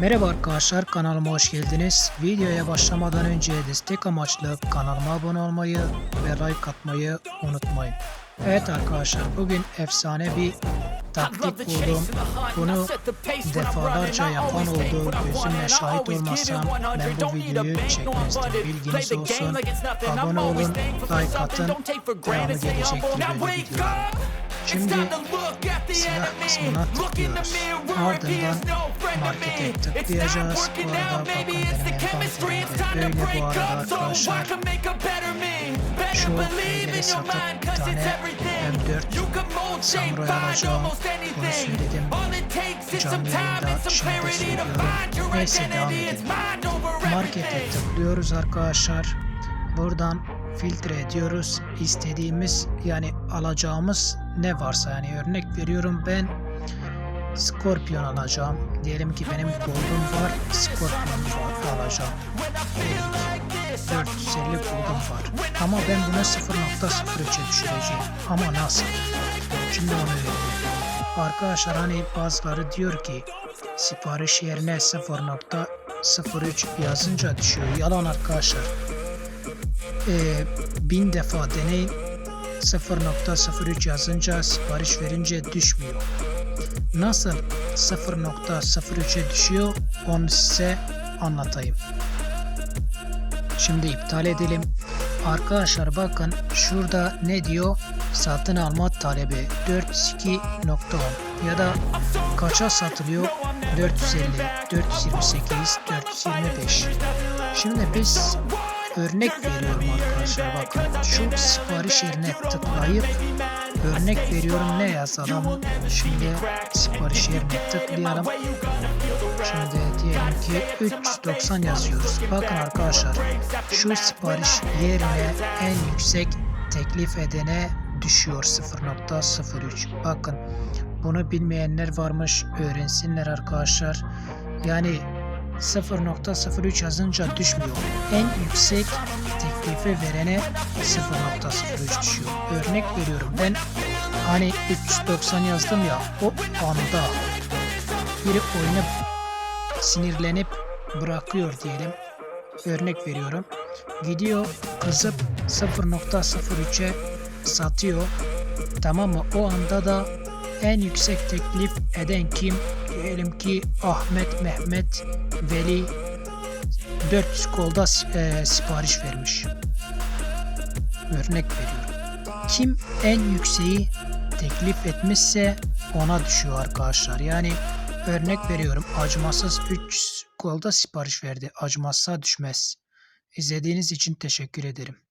Merhaba arkadaşlar kanalıma hoş geldiniz. Videoya başlamadan önce destek amaçlı kanalıma abone olmayı ve like atmayı unutmayın. Evet arkadaşlar bugün efsane bir taktik buldum. Bunu defalarca yapan oldu. Gözümle şahit olmasam ben bu videoyu çekmezdim. Bilginiz olsun. Abone olun, like atın. Devamı gelecektir böyle videolar. Şimdi silah kısmına tıklıyoruz. Ardından markete tıklayacağız. Bu arada böyle bu arada arkadaşlar. Şu evleri satıp bir tane M4 Samuray alacağım. Bunu söyledim. Canlı yayında şimdi söylüyorum. Neyse devam edelim. Markete tıklıyoruz arkadaşlar. Buradan filtre ediyoruz. İstediğimiz yani alacağımız ne varsa yani örnek veriyorum ben Scorpion alacağım. Diyelim ki benim gold'um var. Scorpion alacağım. Dedik. 450 gold'um var. Ama ben bunu 0.03'e düşüreceğim. Ama nasıl? Şimdi onu öğrendim. Arkadaşlar hani bazıları diyor ki sipariş yerine 0.03 yazınca düşüyor. Yalan arkadaşlar. Ee, bin defa deneyin 0.03 yazınca sipariş verince düşmüyor. Nasıl 0.03'e düşüyor onu size anlatayım. Şimdi iptal edelim. Arkadaşlar bakın şurada ne diyor? Satın alma talebi 42.10 ya da kaça satılıyor? 450, 428, 425. Şimdi biz örnek veriyorum arkadaşlar bakın şu sipariş yerine tıklayıp örnek veriyorum ne yazalım? Şimdi sipariş yerine tıklayalım. Şimdi diyelim ki 390 yazıyoruz. Bakın arkadaşlar şu sipariş yerine en yüksek teklif edene düşüyor 0.03 bakın bunu bilmeyenler varmış öğrensinler arkadaşlar. Yani 0.03 yazınca düşmüyor. En yüksek teklifi verene 0.03 düşüyor. Örnek veriyorum ben hani 390 yazdım ya o anda biri oyunu sinirlenip bırakıyor diyelim. Örnek veriyorum. Gidiyor kızıp 0.03'e satıyor. Tamam mı? O anda da en yüksek teklif eden kim? Diyelim ki Ahmet, Mehmet, Veli 400 kolda e, sipariş vermiş. Örnek veriyorum. Kim en yükseği teklif etmişse ona düşüyor arkadaşlar. Yani örnek veriyorum acımasız 300 kolda sipariş verdi. Acımazsa düşmez. İzlediğiniz için teşekkür ederim.